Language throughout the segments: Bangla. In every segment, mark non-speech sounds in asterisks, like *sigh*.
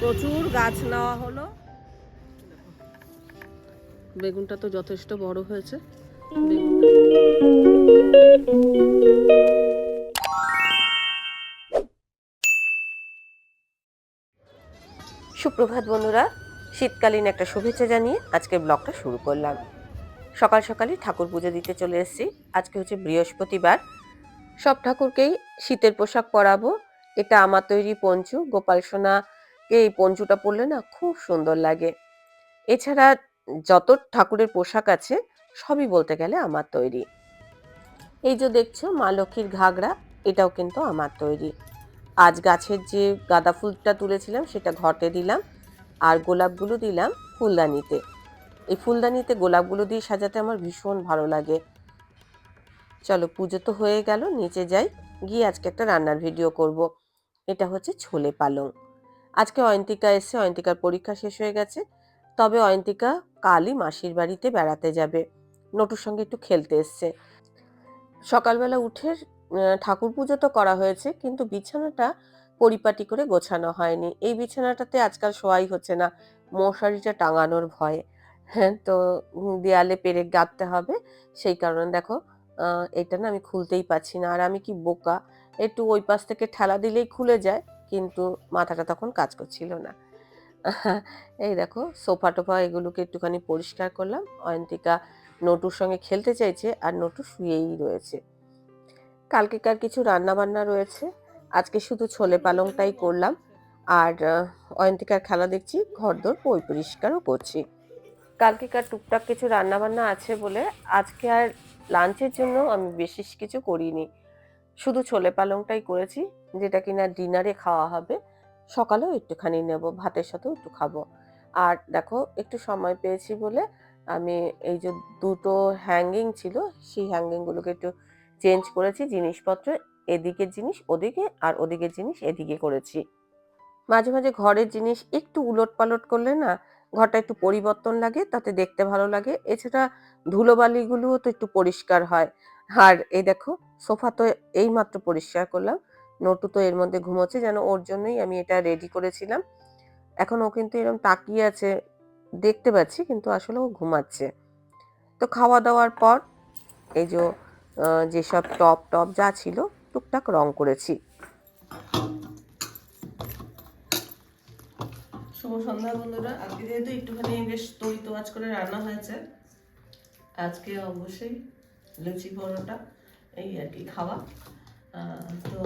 প্রচুর গাছ নেওয়া হলো। বেগুনটা তো যথেষ্ট বড় হয়েছে। সুপ্রভাত বন্ধুরা, শীতকালীন একটা শুভেচ্ছা জানিয়ে আজকের ব্লগটা শুরু করলাম। সকাল সকালই ঠাকুর পুজো দিতে চলে এসেছি। আজকে হচ্ছে বৃহস্পতিবার। সব ঠাকুরকেই শীতের পোশাক পরাবো। এটা আমার তৈরি পঞ্চু। গোপাল সোনাকে এই পঞ্চুটা পরলে না খুব সুন্দর লাগে। এছাড়া যত ঠাকুরের পোশাক আছে, সবই বলতে গেলে আমার তৈরি। এই যে দেখছ, মা লক্ষ্মীর ঘাগরা, এটাও কিন্তু আমার তৈরি। আজ গাছের যে গাঁদা ফুলটা তুলেছিলাম, সেটা ঘটে দিলাম। আর গোলাপগুলো দিলাম ফুলদানিতে। এই ফুলদানিতে গোলাপগুলো দিয়ে সাজাতে আমার ভীষণ ভালো লাগে। চলো, পুজো তো হয়ে গেল, নিচে যাই। গিয়ে আজকে একটা রান্নার ভিডিও করব। এটা হচ্ছে ছোলে পালং। আজকে অয়ন্তিকা এসে অয়ন্তিকার পরীক্ষা শেষ হয়ে গেছে। তবে অয়ন্তিকা কালই মাসির বাড়িতে বেড়াতে যাবে। নটুর সঙ্গে একটু খেলতে এসছে। সকালবেলা উঠে ঠাকুর পুজো তো করা হয়েছে, কিন্তু বিছানাটা পরিপাটি করে গোছানো হয়নি। এই বিছানাটাতে আজকাল শোয়াই হচ্ছে না। মশারিটা টাঙানোর ভয়ে। হ্যাঁ তো দেয়ালে পেরেক গাঁথতে হবে। সেই কারণে দেখো এটা না আমি খুলতেই পারছি না। আর আমি কি বোকা? একটু ওই পাশ থেকে ঠেলা দিলেই খুলে যায়, কিন্তু মাথাটা তখন কাজ করছিল না। এই দেখো, সোফা টোফা এগুলোকে একটুখানি পরিষ্কার করলাম। অয়ন্তিকা নটুর সঙ্গে খেলতে চাইছে, আর নটু শুয়েই রয়েছে। কালকেকার কিছু রান্না বান্না রয়েছে। আজকে শুধু ছোলে পালংটাই করলাম। আর অয়ন্তিকার খেলা দেখছি, ঘরদোর পই পরিষ্কারও করছি। কালকেকার টুকটাক কিছু রান্না বান্না আছে বলে আজকে আর লাঞ্চের জন্য আমি বেশি কিছু করিনি। শুধু ছোলে পালংটাই করেছি, যেটা কিনা ডিনারে খাওয়া হবে। সকালেও একটুখানি নেব, ভাতের সাথেও একটু খাব। আর দেখো, একটু সময় পেয়েছি বলে আমি এই যে দুটো হ্যাঙ্গিং ছিল, সেই হ্যাঙ্গিংগুলোকে একটু চেঞ্জ করেছি, জিনিসপত্র, এদিকের জিনিস ওদিকে আর ওদিকের জিনিস এদিকে করেছি। মাঝে মাঝে ঘরের জিনিস একটু উলট পালট করলে না ঘরটা একটু পরিবর্তন লাগে, তাতে দেখতে ভালো লাগে। এছাড়া ধুলোবালিগুলোও তো একটু পরিষ্কার হয়। আর এই দেখো, সোফা তো এই মাত্র পরিষ্কার করলাম। নটু তো এর মধ্যে ঘুমোচ্ছে, যেন ওর জন্যই আমি এটা রেডি করেছিলাম। এখন ও কিন্তু এরকম তাকিয়ে আছে, দেখতে পাচ্ছি, কিন্তু আসলে ও ঘুমাচ্ছে। তো খাওয়া দাওয়ার পর এই যে যেসব টপ টপ যা ছিল, টুকটাক রং করেছি। শুভ সন্ধ্যা বন্ধুরা। আজকে যেহেতু একটুখানি বেশ তরি তোয়াজ করে রান্না হয়েছে আজকে অবশ্যই লুচি পরোটা এই আর কি খাওয়া। তো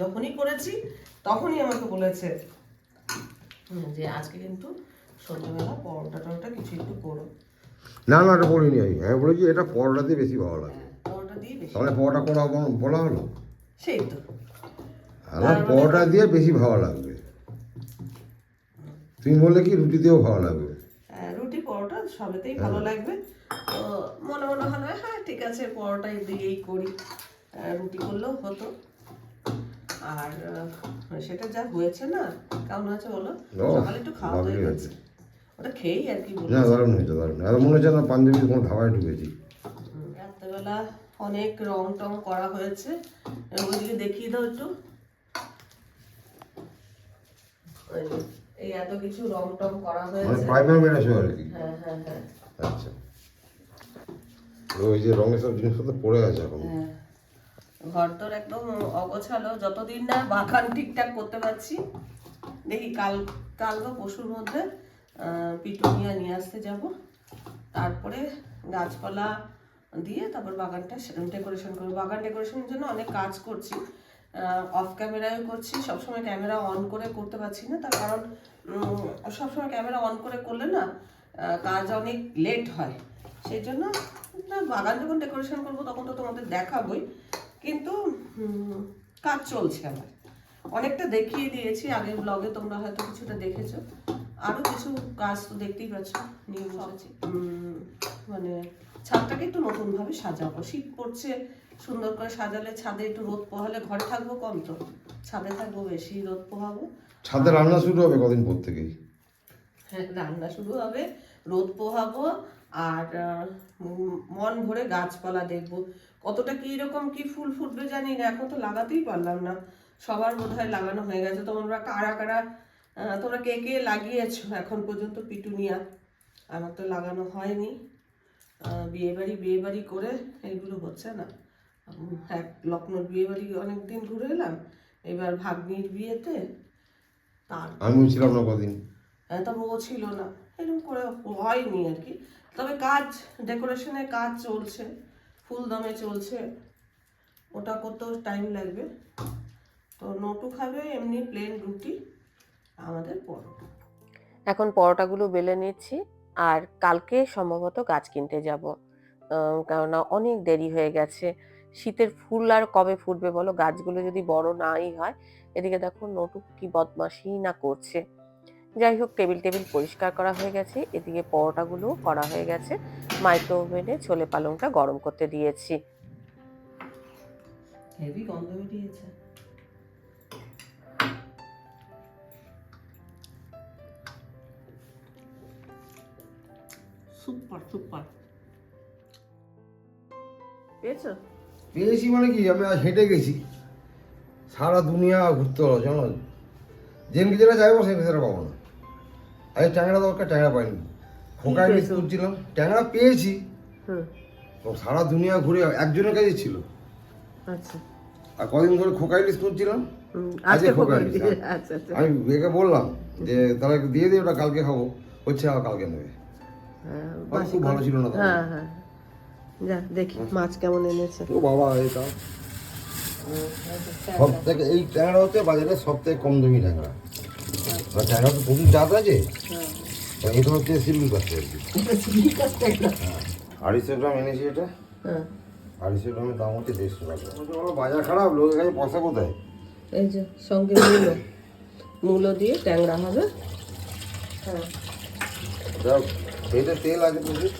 যখনই করেছি তখনই আমাকে বলেছে যে আজকে কিন্তু সন্ধ্যাবেলা পরোটা টরোটা কিছু একটু করো। না না এটা বলিনি আমি। আমি বলেছি এটা পরোটা দিয়ে বেশি ভালো লাগে। হ্যাঁ, পরোটা দিয়ে বেশি তাহলে পরোটা করা বলা হলো? সেই তো। আমার পরোটা দিয়ে বেশি ভালো লাগবে। তুমি বললে কি রুটি দিয়েও ভালো লাগবে? হ্যাঁ, রুটি পরোটা সবেতেই ভালো লাগবে। তো মনে মনে হলো হ্যাঁ ঠিক আছে পরোটাই দিয়েই করি। রুটি করলেও হতো। আর সেটা যা হয়েছে না কেমন হয়েছে বলো? সকালে একটু খাওয়া হয়ে গেছে। ওটা খেয়েই আর কি না দারুণ হয়েছে দারুণ। আর মনে হচ্ছে না কোনো ধাবায় ঢুকেছি। রাত্রেবেলা অনেক রং টং করা হয়েছে। ওইদিকে দেখিয়ে দাও একটু। এই এত কিছু রং টং করা মানে হয়েছে। প্রাইমার আর কি। হ্যাঁ হ্যাঁ হ্যাঁ। আচ্ছা। ওই যে রঙের সব জিনিসপত্র পড়ে আছে এখন। হ্যাঁ। ঘর তোর একদম অগোছালো। যতদিন না বাগান ঠিকঠাক করতে পারছি দেখি কাল কাল বা পরশুর মধ্যে পিটুনিয়া নিয়ে আসতে যাব। তারপরে গাছপালা দিয়ে তারপর বাগানটা ডেকোরেশন করব। বাগান ডেকোরেশনের জন্য অনেক কাজ করছি। অফ ক্যামেরায় করছি। সবসময় ক্যামেরা অন করে করতে পারছি না। তার কারণ সবসময় ক্যামেরা অন করে করলে না কাজ অনেক লেট হয়। সেই জন্য বাগান যখন ডেকোরেশন করব তখন তো তোমাদের দেখাবই। কিন্তু কাজ চলছে আমার। অনেকটা দেখিয়ে দিয়েছি। আগের ব্লগে তোমরা হয়তো কিছুটা দেখেছ। আরও কিছু কাজ তো দেখতেই পাচ্ছ। নিয়ে বসেছি। মানে ছাদটাকে একটু নতুন ভাবে সাজাবো। শীত পড়ছে সুন্দর করে সাজালে ছাদে একটু রোদ পোহালে ঘরে থাকব কম তো। ছাদে থাকব বেশি রোদ পোহাবো। ছাদে রান্না শুরু হবে কদিন পর থেকেই হ্যাঁ, রান্না শুরু হবে রোদ পোহাবো আর মন ভরে গাছপালা দেখব। কতটা কি রকম কি ফুল ফুটবে জানি না এখন তো লাগাতেই পারলাম না। সবার বোধহয় লাগানো হয়ে গেছে। তোমরা কারা কারা তোমরা কে কে লাগিয়েছো এখন পর্যন্ত পিটুনিয়া? আমার তো লাগানো হয়নি। বিয়ে বাড়ি বিয়ে বাড়ি করে এগুলো হচ্ছে না। এক লক্ষ্ণৌর বিয়ে বাড়ি অনেকদিন ঘুরে এলাম। এবার ভাগ্নির বিয়েতে তার আমিও ছিলাম না কদিন। হ্যাঁ, তবে ও ছিল না। এরকম করে হয়নি আর কি। তবে কাজ ডেকোরেশনের কাজ চলছে ফুলদমে চলছে। ওটা করতেও টাইম লাগবে। তো নটু খাবে এমনি প্লেন রুটি আমাদের পরোটা। এখন পরোটাগুলো বেলে নিচ্ছি আর কালকে সম্ভবত গাছ কিনতে যাব। কেননা অনেক দেরি হয়ে গেছে। শীতের ফুল আর কবে ফুটবে বলো? গাছগুলো যদি বড় নাই হয় এদিকে দেখো নটু কি বদমাশি না করছে। যাই হোক টেবিল টেবিল পরিষ্কার করা হয়ে গেছে। এদিকে পরোটাগুলো করা হয়ে গেছে। মাইক্রো ওভেনে ছোলে পালংটা গরম করতে দিয়েছি। হেভি গন্ধ বেরিয়েছে। Super super. পেয়েছ? পেয়েছি মানে কি আমি আজ হেঁটে গেছি। সারা দুনিয়া ঘুরতে হলো জানো? যেদিনকে যেটা চাইব সেদিন সেটা পাবো না। আজ ট্যাংরা দরকার ট্যাংরা পাইনি। খোকা ইলিশ করছিলাম ট্যাংরা পেয়েছি। সারা দুনিয়া ঘুরে একজনের কাছে ছিল। আচ্ছা। আর কদিন ধরে খোকা ইলিশ করছিলাম আজকে আজকে খোকা খোকা ইলিশ, দিয়ে- হ্যাঁ। আচ্ছা আচ্ছা। আমি বেগে বললাম যে তাহলে দিয়ে দিই ওটা কালকে খাব। হচ্ছে আর কালকে নেবে। হ্যাঁ, খুব ভালো ছিল না। হ্যাঁ হ্যাঁ। যা দেখি মাছ কেমন এনেছে। ও বাবা এটা। সব থেকে এই ট্যাংরা হচ্ছে বাজারে সব থেকে কম দামি ট্যাংরা। আর ট্যাংরা তো প্রচুর জাত আছে। তা এটা হচ্ছে সিলভি কাস্ট আর কি। আড়াইশো গ্রাম এনেছি এটা। হ্যাঁ। আড়াইশো গ্রামের দাম হচ্ছে দেড়শো টাকা। বাজার খারাপ লোকের কাছে পয়সা কোথায়? এই যে সঙ্গে মূলো। মূলো দিয়ে ট্যাংরা হবে। হ্যাঁ। এটা তেল আছে প্রচুর।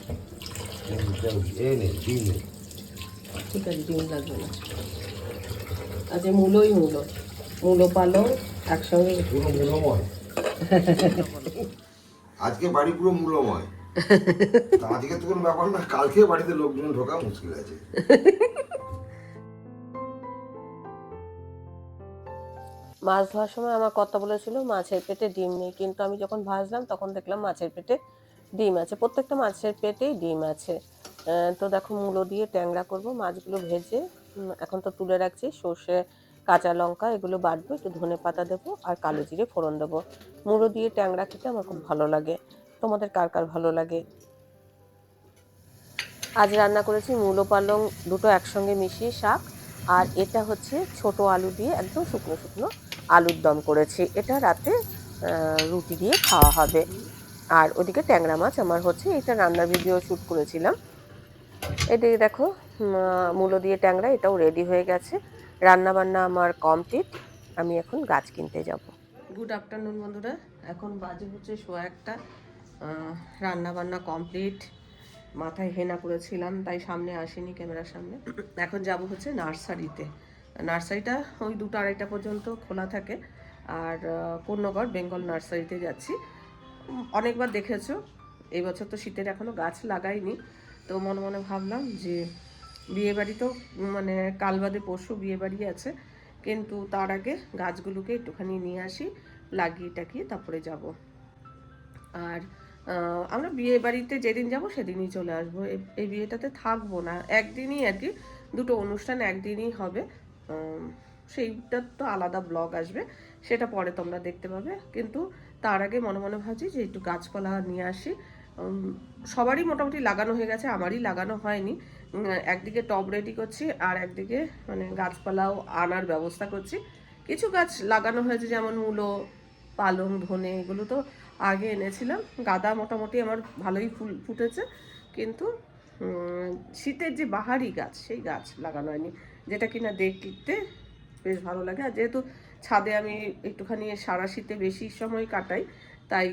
ঠিক আছে লাগবে না আচ্ছা মূলোই মূলো মূলো পালং একসঙ্গে আজকে বাড়ি পুরো মূল্যময় তা আজকে তো কোনো ব্যাপার না, কালকে বাড়িতে লোকজন ঢোকা মুশকিল আছে। মাছ ধোয়ার সময় আমার কথা বলেছিল, মাছের পেটে ডিম নেই। কিন্তু আমি যখন ভাজলাম, তখন দেখলাম মাছের পেটে ডিম আছে, প্রত্যেকটা মাছের পেটেই ডিম আছে। তো দেখো মূলো দিয়ে ট্যাংরা করব, মাছগুলো ভেজে এখন তো তুলে রাখছি, সর্ষে, কাঁচা লঙ্কা, এগুলো বাটবো, একটু ধনে পাতা দেবো আর কালো জিরে ফোড়ন দেবো। মূলো দিয়ে ট্যাংরা খেতে আমার খুব ভালো লাগে। তোমাদের কার কার ভালো লাগে? আজ রান্না করেছি মূলো পালং দুটো একসঙ্গে মিশিয়ে শাক, আর এটা হচ্ছে ছোট আলু দিয়ে একদম শুকনো শুকনো আলুর দম করেছি। এটা রাতে রুটি দিয়ে খাওয়া হবে। আর ওদিকে ট্যাংরা মাছ, আমার হচ্ছে এটা রান্নার ভিডিও শ্যুট করেছিলাম। এদিকে দেখো মূলো দিয়ে ট্যাংরা, এটাও রেডি হয়ে গেছে। রান্না বান্না আমার কমপ্লিট আমি এখন গাছ কিনতে যাব। গুড আফটারনুন বন্ধুরা, এখন বাজে হচ্ছে শো একটা। রান্না বান্না কমপ্লিট মাথায় হেনা করেছিলাম, তাই সামনে আসেনি ক্যামেরার সামনে। এখন যাব হচ্ছে নার্সারিতে। নার্সারিটা ওই দুটো আড়াইটা পর্যন্ত খোলা থাকে। আর পূর্ণগড়, বেঙ্গল নার্সারিতে যাচ্ছি। অনেকবার দেখেছ। এই বছর তো শীতের এখনও গাছ লাগাইনি। তো মনে মনে ভাবলাম যে বিয়ে বাড়ি তো মানে কাল বাদে পরশু বিয়ে বাড়ি আছে। কিন্তু তার আগে গাছগুলোকে একটুখানি নিয়ে আসি, লাগিয়ে টাকিয়ে তারপরে যাব। আর আমরা বিয়ে বাড়িতে যেদিন যাব সেদিনই চলে আসব। এই- বিয়েটাতে থাকব না। একদিনই আর কি, দুটো অনুষ্ঠান একদিনই হবে। সেইটার তো আলাদা ব্লগ আসবে। সেটা পরে তোমরা দেখতে পাবে। কিন্তু তার আগে মনে মনে ভাবছি যে একটু গাছপালা নিয়ে আসি। সবারই মোটামুটি লাগানো হয়ে গেছে, আমারই লাগানো হয়নি। একদিকে টব রেডি করছি, আর একদিকে মানে গাছপালাও আনার ব্যবস্থা করছি। কিছু গাছ লাগানো হয়েছে, যেমন মূলো, পালং, ধনে, এগুলো তো আগে এনেছিলাম। গাদা মোটামুটি আমার ভালোই ফুল ফুটেছে, কিন্তু শীতের যে বাহারি গাছ, সেই গাছ লাগানো হয়নি। যেটা কিনা দেখতে বেশ ভালো লাগে। আর যেহেতু ছাদে আমি একটুখানি সারা শীতে বেশি সময় কাটাই। তাই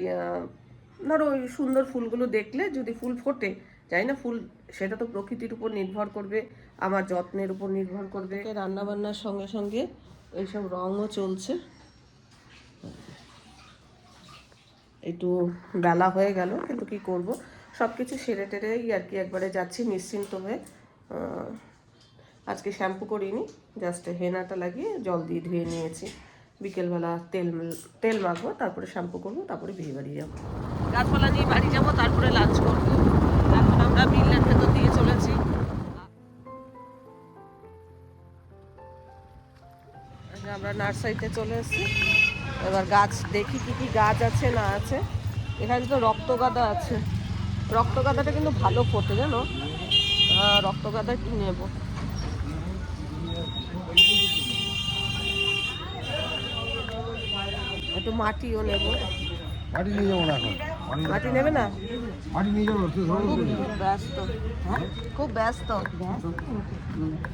ধরো ওই সুন্দর ফুলগুলো দেখলে যদি ফুল ফোটে জানি না ফুল সেটা তো প্রকৃতির উপর নির্ভর করবে আমার যত্নের উপর নির্ভর করবে। রান্নাবান্নার সঙ্গে সঙ্গে এইসব রঙও চলছে। একটু বেলা হয়ে গেল কিন্তু কি করব? সব কিছু সেরে টেরেই আর কি একবারে যাচ্ছি নিশ্চিন্ত হয়ে। আজকে শ্যাম্পু করিনি জাস্ট হেনাটা লাগিয়ে জল দিয়ে ধুয়ে নিয়েছি। বিকেলবেলা তেল তেল মাখবো তারপরে শ্যাম্পু করব তারপরে বিয়ে বাড়ি যাব। গাছপালা নিয়ে বাড়ি যাব তারপরে লাঞ্চ করব। এখন আমরা বিল্লের ভেতর দিয়ে চলেছি। আমরা নার্সারিতে চলে এসেছি। এবার গাছ দেখি কি কি গাছ আছে না আছে। এখানে তো রক্তগাদা আছে। রক্ত রক্তগাদাটা কিন্তু ভালো ফোটে জানো? আহ, রক্তগাদা কি নেব? একটু মাটিও নেব। মাটি নিয়ে যাব না এখন। মাটি- নেবে না? মাটি নিয়ে যাব খুব ব্যস্ত। হ্যাঁ? খুব ব্যস্ত।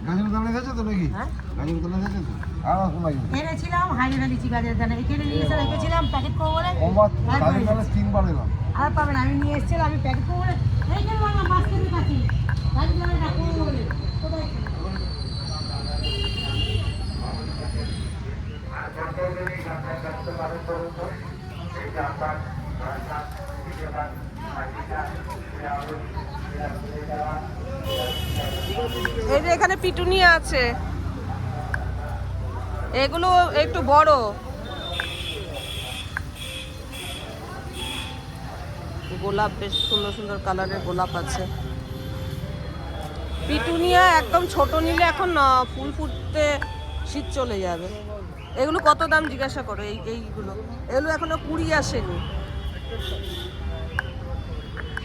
গাছের দানা গেছে তো নাকি? হ্যাঁ? গাছের দানা গেছে তো? আর এনেছিলাম হাইনা লিচি গাছের দানা। এখানে নিয়ে এসে রেখেছিলাম প্যাকেট করব বলে। গাছের দানা তিনবার এলাম। আর পাবে না আমি নিয়ে এসেছিলাম আমি প্যাকেট করব বলে। এই যে গাছের দানা রাখব বলে কোথায় এই যে এখানে পিটুনিয়া আছে। এগুলো একটু বড়। গোলাপ বেশ সুন্দর সুন্দর কালারের গোলাপ আছে। পিটুনিয়া একদম ছোট নিলে এখন ফুল ফুটতে শীত চলে যাবে। এগুলো কত দাম জিজ্ঞাসা করো এই এইগুলো। এগুলো এখনও কুড়ি আসেনি।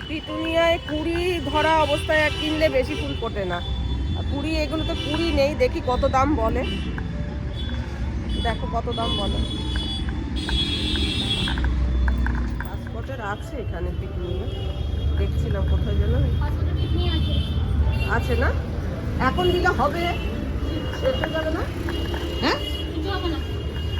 পিটুনিয়ায় কুড়ি ধরা অবস্থায় কিনলে বেশি ফুল ফোটে না। আর কুড়ি এগুলো তো কুড়ি নেই দেখি কত দাম বলে। দেখো কত দাম বলে। পাসপোর্টের আছে এখানে পিটুনিয়া। দেখছিলাম কোথায় যেন। আছে না? এখন দিলে হবে শেষ হয়ে যাবে না? হ্যাঁ?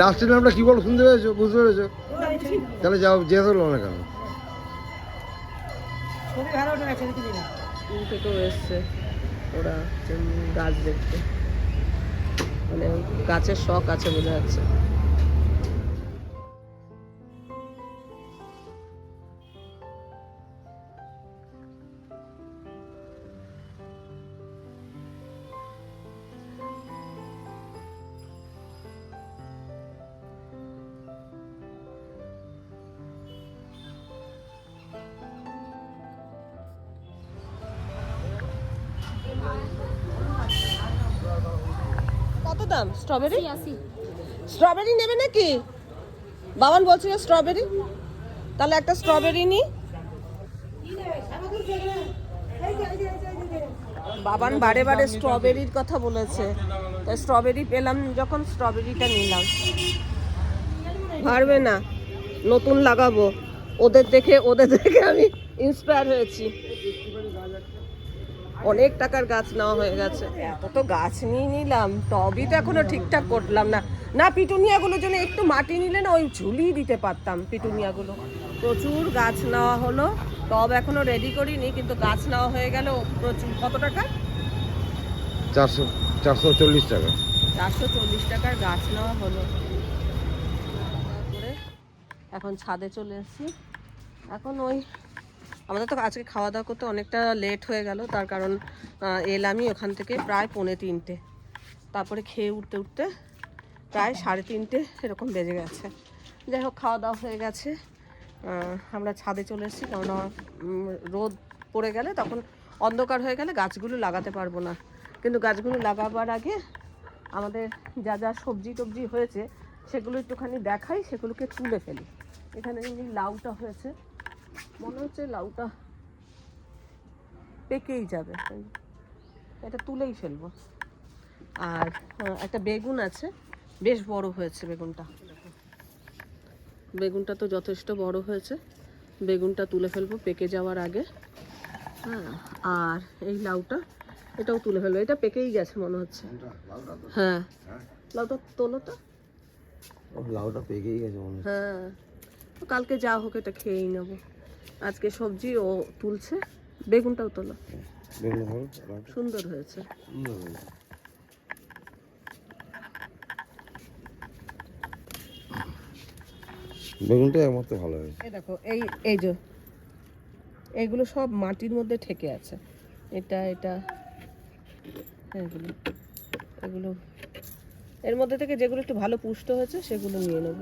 লাস্টের নামটা কি বল শুনতে পেরেছ বুঝতে পেরেছ? তাহলে যাও যেতে হলো না কেন থেকেও এসছে ওরা গাছ দেখতে। মানে গাছের শখ আছে বোঝা যাচ্ছে। দাম? স্ট্রবেরি স্ট্রবেরি নেবে নাকি? বাবান বলছিল স্ট্রবেরি তাহলে একটা স্ট্রবেরি নি। বাবান বারে বারে স্ট্রবেরির কথা বলেছে। তাই স্ট্রবেরি পেলাম যখন স্ট্রবেরিটা নিলাম। পারবে না। নতুন লাগাবো। ওদের দেখে ওদের দেখে আমি ইন্সপায়ার হয়েছি। অনেক টাকার গাছ নেওয়া হয়ে গেছে। এত তো গাছ নিয়ে নিলাম টবই তো এখনও ঠিকঠাক করলাম না। না পিটুনিয়াগুলোর জন্য একটু মাটি নিলে না ওই ঝুলিয়ে দিতে পারতাম পিটুনিয়াগুলো। প্রচুর গাছ নেওয়া হলো টব এখনও রেডি করিনি কিন্তু গাছ নেওয়া হয়ে গেল প্রচুর। কত টাকা? চারশো চারশো চল্লিশ টাকা। চারশো চল্লিশ টাকার গাছ নেওয়া হলো। তারপরে এখন ছাদে চলে এসেছি। এখন ওই আমাদের তো আজকে খাওয়া দাওয়া করতে অনেকটা লেট হয়ে গেল। তার কারণ এলামই ওখান থেকে প্রায় পৌনে তিনটে। তারপরে খেয়ে উঠতে উঠতে প্রায় সাড়ে তিনটে এরকম বেজে গেছে। যাই হোক, খাওয়া দাওয়া হয়ে গেছে। আমরা ছাদে চলে এসেছি কেননা রোদ পড়ে গেলে তখন অন্ধকার হয়ে গেলে গাছগুলো লাগাতে পারব না। কিন্তু গাছগুলো লাগাবার আগে আমাদের যা যা সবজি টবজি হয়েছে, সেগুলো একটুখানি দেখাই, সেগুলোকে তুলে ফেলি। এখানে লাউটা হয়েছে মনে হচ্ছে লাউটা পেকেই যাবে এটা তুলেই ফেলব। আর একটা বেগুন আছে বেশ বড় হয়েছে বেগুনটা। বেগুনটা তো যথেষ্ট বড় হয়েছে। বেগুনটা তুলে ফেলব পেকে যাওয়ার আগে। হ্যাঁ আর এই লাউটা এটাও তুলে ফেলব। এটা পেকেই গেছে মনে হচ্ছে। হ্যাঁ। লাউটা তোলো তো লাউটা পেকেই গেছে মনে হ্যাঁ। কালকে যা হোক এটা খেয়েই নেব। আজকে সবজি ও তুলছে। বেগুনটাও তোলো। বেগুন সুন্দর হয়েছে। বেগুনটা একমাত্র ভালো হয়েছে। এই দেখো এই এই যে এইগুলো সব মাটির মধ্যে ঠেকে আছে। এটা এটা এগুলো এগুলো। এর মধ্যে থেকে যেগুলো একটু ভালো পুষ্ট হয়েছে সেগুলো নিয়ে নেব।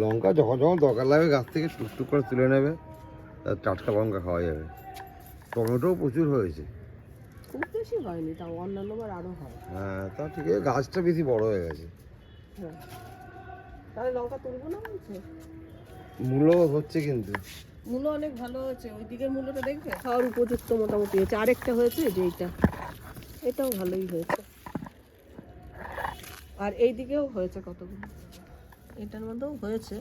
লঙ্কা যখন যখন দরকার লাগবে গাছ থেকে টুকটুক করে তুলে নেবে। টাটকা লঙ্কা খাওয়া যাবে। টমেটোও প্রচুর হয়েছে। খুব বেশি হয়নি তাও অন্যান্য বার আরও হয়। হ্যাঁ তা ঠিক আছে গাছটা বেশি বড় হয়ে গেছে। হ্যাঁ। তাহলে লঙ্কা তুলবো না বলছে? মূল্য হচ্ছে কিন্তু। মূলো অনেক ভালো হয়েছে ওই দিকের মূলোটা দেখবে? খাওয়ার উপযুক্ত মোটামুটি হয়েছে। আরেকটা হয়েছে যে এইটা। এটাও ভালোই হয়েছে। আর এই দিকেও হয়েছে কতগুলো? এটার মধ্যেও হয়েছে।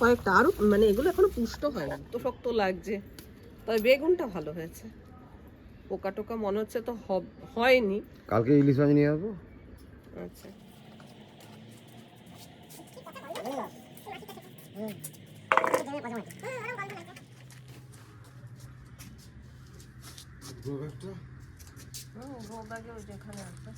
কয়েকটা আরও মানে এগুলো এখনও পুষ্ট হয়নি তো শক্ত লাগছে। তবে বেগুনটা ভালো হয়েছে। পোকা টোকা মনে হচ্ছে তো হয়নি। কালকে ইলিশ মাছ নিয়ে আসব? আচ্ছা। যেখানে আছে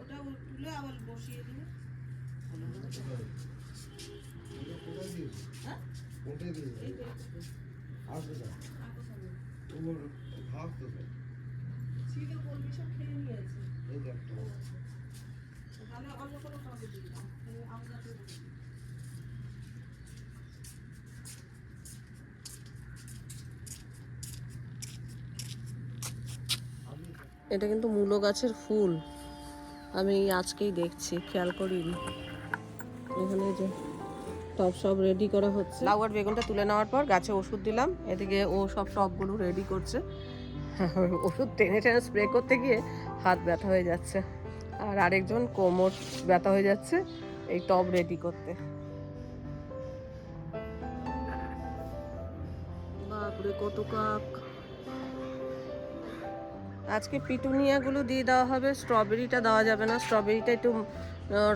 ওটা তুলে আবার বসিয়ে দিলে ছিল বলবি সব খেয়ে নিয়েছে তাহলে অন্য কোনো কাউকে দিই না আমরা এটা কিন্তু মূলো গাছের ফুল। আমি আজকেই দেখছি খেয়াল করিনি। এখানে যে টব সব রেডি করা হচ্ছে। লাউ আর বেগুনটা তুলে নেওয়ার পর গাছে ওষুধ দিলাম এদিকে ও সব টবগুলো রেডি করছে। *laughs* ওষুধ টেনে টেনে স্প্রে করতে গিয়ে হাত ব্যথা হয়ে যাচ্ছে। আর আরেকজন কোমর ব্যথা হয়ে যাচ্ছে এই টব রেডি করতে। বাপরে কত কাক। আজকে পিটুনিয়াগুলো দিয়ে দেওয়া হবে, স্ট্রবেরিটা দেওয়া যাবে না, স্ট্রবেরিটা একটু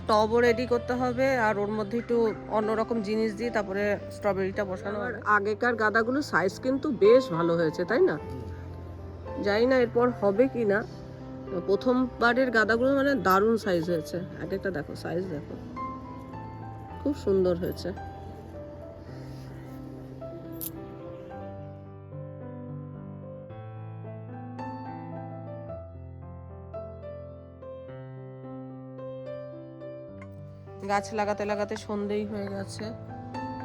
টবও রেডি করতে হবে আর ওর মধ্যে একটু অন্যরকম জিনিস দিয়ে তারপরে স্ট্রবেরিটা বসানো হবে। আগেকার গাদাগুলো সাইজ কিন্তু বেশ ভালো হয়েছে, তাই না? জানি না এরপর হবে কি না। প্রথমবারের গাদাগুলো মানে দারুণ সাইজ হয়েছে। এক একটা দেখো সাইজ দেখো। খুব সুন্দর হয়েছে। গাছ লাগাতে লাগাতে সন্ধেই হয়ে গেছে।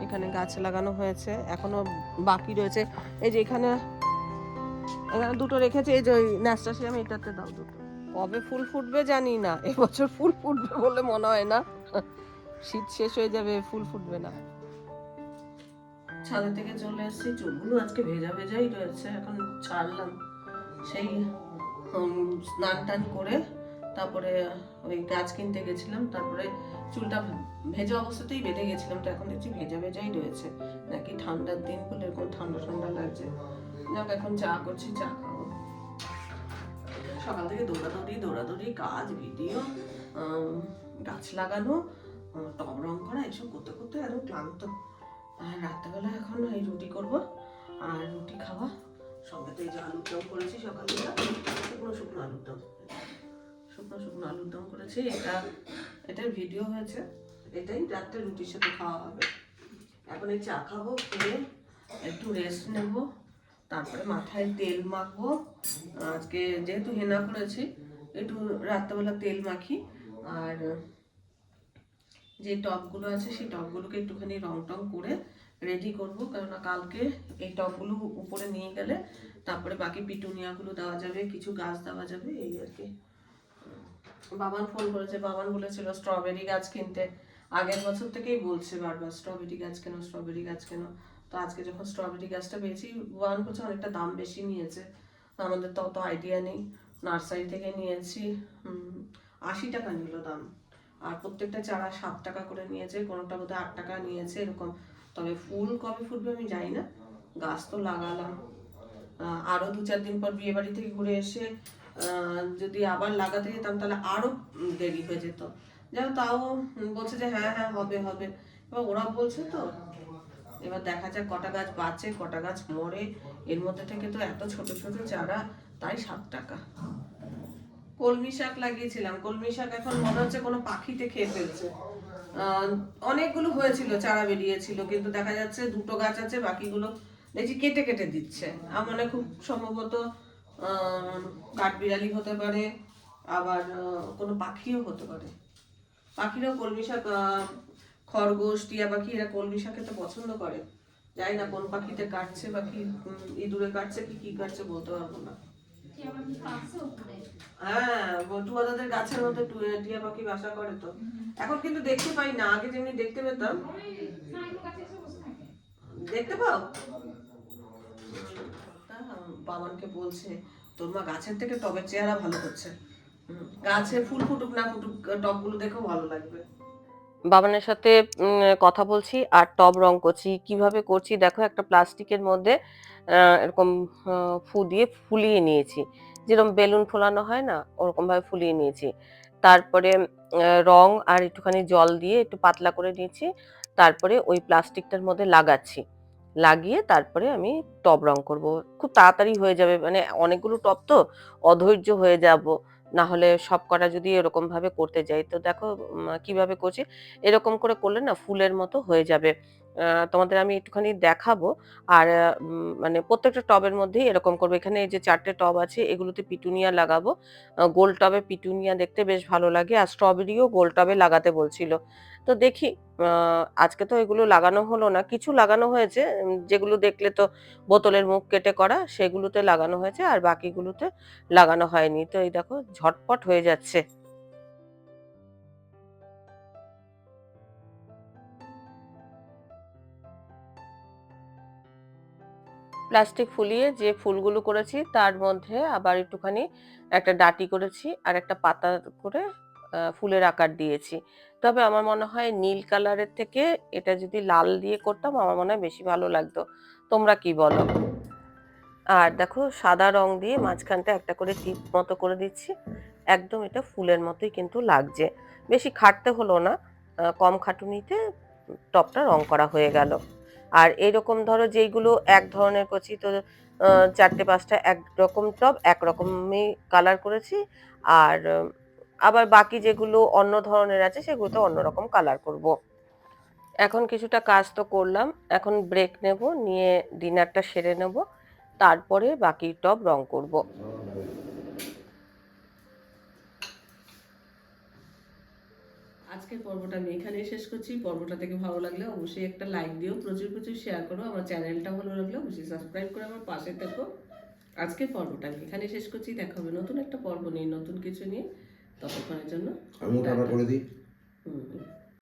এখানে গাছ লাগানো হয়েছে। এখনও বাকি রয়েছে। এই যে এখানে এখানে দুটো রেখেছে। এই যে ওই ন্যাস্টাসিয়াম এটাতে দাও দুটো। কবে ফুল ফুটবে জানি না। এবছর ফুল ফুটবে বলে মনে হয় না। শীত শেষ হয়ে যাবে, ফুল ফুটবে না। ছাদে থেকে চলে এসেছি। চুলগুলো আজকে ভেজা ভেজাই রয়েছে। এখন ছাড়লাম সেই স্নান টান করে তারপরে ওই গাছ কিনতে গেছিলাম। তারপরে চুলটা ভেজা অবস্থাতেই বেঁধে গেছিলাম, তো এখন দেখছি ভেজা ভেজাই রয়েছে। নাকি ঠান্ডার দিন বলে এরকম ঠান্ডা ঠান্ডা লাগছে। যাক, এখন চা করছি, চা খাব। সকাল থেকে দৌড়াদৌড়ি দৌড়াদৌড়ি, কাজ, ভিডিও গাছ লাগানো টব রং করা এসব করতে করতে একদম ক্লান্ত। আর রাত্রেবেলা এখন এই রুটি করব। আর রুটি খাওয়া। সঙ্গে তো এই যে আলুর দম করেছি সকালবেলা। শুকনো শুকনো আলুর দম। শুকনো শুকনো আলুর দম করেছি। এটা এটার ভিডিও হয়েছে। এটাই রাত্রে রুটির সাথে খাওয়া হবে। এখন এই চা খাব, খেয়ে একটু রেস্ট নেব, তারপরে মাথায় তেল মাখবো। আজকে যেহেতু হেনা করেছি, একটু রাত্রেবেলা তেল মাখি। আর যে টপগুলো আছে, সেই টপগুলোকে একটুখানি রং টং করে রেডি করব। কেননা কালকে এই টপগুলো উপরে নিয়ে গেলে তারপরে বাকি পিটুনিয়াগুলো দেওয়া যাবে, কিছু গাছ দেওয়া যাবে, এই আর কি। বাবান ফোন করেছে বাবান বলেছিল স্ট্রবেরি গাছ কিনতে। আগের বছর থেকেই বলছে বারবার স্ট্রবেরি গাছ কেন স্ট্রবেরি গাছ কেন? তো আজকে যখন স্ট্রবেরি গাছটা পেয়েছি বাবান বলছে অনেকটা দাম বেশি নিয়েছে। আমাদের তো অত আইডিয়া নেই। নার্সারি থেকে নিয়েছি আশি টাকা নিল দাম। আর প্রত্যেকটা চারা সাত টাকা করে নিয়েছে কোনোটা বোধহয় আট টাকা নিয়েছে এরকম। তবে ফুল কবে ফুটবে আমি জানি না। গাছ তো লাগালাম। আহ, আরও দু চার দিন পর বিয়ে বাড়ি থেকে ঘুরে এসে যদি আবার লাগাতে যেতাম, তাহলে আরও দেরি হয়ে যেত। যেন তাও বলছে যে হ্যাঁ হ্যাঁ হবে হবে। এবার ওরা বলছে তো, এবার দেখা যাক কটা গাছ বাঁচে, কটা গাছ মরে। এর মধ্যে থেকে তো এত ছোট ছোট চারা, তাই সাত টাকা। কলমি শাক লাগিয়েছিলাম। কলমি শাক এখন মনে হচ্ছে কোনো পাখিতে খেয়ে ফেলছে। অনেকগুলো হয়েছিল, চারা বেরিয়েছিল, কিন্তু দেখা যাচ্ছে দুটো গাছ আছে, বাকিগুলো দেখছি কেটে কেটে দিচ্ছে। আমার মনে খুব সম্ভবত কাঠবিড়ালি হতে পারে আবার কোনো পাখিও হতে পারে। পাখিরাও কলমি শাক খরগোশ টিয়া পাখি এরা কলমি শাক খেতে পছন্দ করে? জানি না কোন পাখিতে কাটছে বা কি ইঁদুরে কাটছে কি কি কাটছে বলতে পারব না। হ্যাঁ বটু দাদাদের গাছের মধ্যে টিয়া পাখি বাসা করে তো। এখন কিন্তু দেখতে পাই না আগে যেমনি দেখতে পেতাম। দেখতে পাও? বাবানকে বলছে তোর গাছের থেকে টবের চেহারা ভালো হুম, গাছে ফুল ফুটুক না ফুটুক টবগুলো দেখেও ভালো লাগবে। বাবানের সাথে কথা বলছি আর টব রং করছি। কীভাবে করছি? দেখো একটা প্লাস্টিকের মধ্যে এরকম ফু দিয়ে ফুলিয়ে নিয়েছি। যেরকম বেলুন ফোলানো হয় না ওরকম ভাবে ফুলিয়ে নিয়েছি। তারপরে রং আর একটুখানি জল দিয়ে একটু পাতলা করে নিয়েছি। তারপরে ওই প্লাস্টিকটার মধ্যে লাগাচ্ছি। লাগিয়ে তারপরে আমি টপ রং করব। খুব তাড়াতাড়ি হয়ে যাবে মানে অনেকগুলো টপ তো অধৈর্য হয়ে যাব। না হলে সব কটা যদি এরকম ভাবে করতে যাই, তো দেখো কীভাবে করছি? এরকম করে করলে না ফুলের মতো হয়ে যাবে। তোমাদের আমি একটুখানি দেখাবো। আর মানে প্রত্যেকটা টবের মধ্যেই এরকম করব। এখানে এই যে চারটে টব আছে, এগুলোতে পিটুনিয়া লাগাবো। গোল টবে পিটুনিয়া দেখতে বেশ ভালো লাগে। আর স্ট্রবেরিও গোল টবে লাগাতে বলছিল। তো দেখি আজকে তো এগুলো লাগানো হলো না। কিছু লাগানো হয়েছে যেগুলো দেখলে তো বোতলের মুখ কেটে করা, সেগুলোতে লাগানো হয়েছে। আর বাকিগুলোতে লাগানো হয়নি। তো এই দেখো, ঝটপট হয়ে যাচ্ছে। প্লাস্টিক ফুলিয়ে যে ফুলগুলো করেছি, তার মধ্যে আবার একটুখানি একটা ডাটি করেছি আর একটা পাতা করে ফুলের আকার দিয়েছি। তবে আমার মনে হয় নীল কালারের থেকে এটা যদি লাল দিয়ে করতাম, আমার মনে হয় বেশি ভালো লাগতো। তোমরা কি বলো? আর দেখো, সাদা রং দিয়ে মাঝখানটা একটা করে টিপ মতো করে দিচ্ছি। একদম এটা ফুলের মতোই কিন্তু লাগছে। বেশি খাটতে হলো না। কম খাটুনিতে টপটা রং করা হয়ে গেল। আর এইরকম ধরো যেইগুলো এক ধরনের করছি, তো চারটে, পাঁচটা একরকম টপ, একরকমই কালার করেছি। আর, আবার বাকি যেগুলো অন্য ধরনের আছে, সেগুলোতে অন্যরকম কালার করব। এখন কিছুটা কাজ তো করলাম। এখন ব্রেক নেব, নিয়ে ডিনারটা সেরে নেব। তারপরে বাকি টব রং করব। আজকের পর্বটা আমি এখানেই শেষ করছি। পর্বটা থেকে ভালো লাগলে অবশ্যই একটা লাইক দিও প্রচুর প্রচুর শেয়ার করো। আমার চ্যানেলটা ভালো লাগলে অবশ্যই সাবস্ক্রাইব করে আমার পাশে থাকো। আজকের পর্বটা আমি এখানে শেষ করছি। দেখা হবে নতুন একটা পর্ব নিয়ে নতুন কিছু নিয়ে। ততক্ষণের জন্য আমিও টাটা। করে দিই। হুম।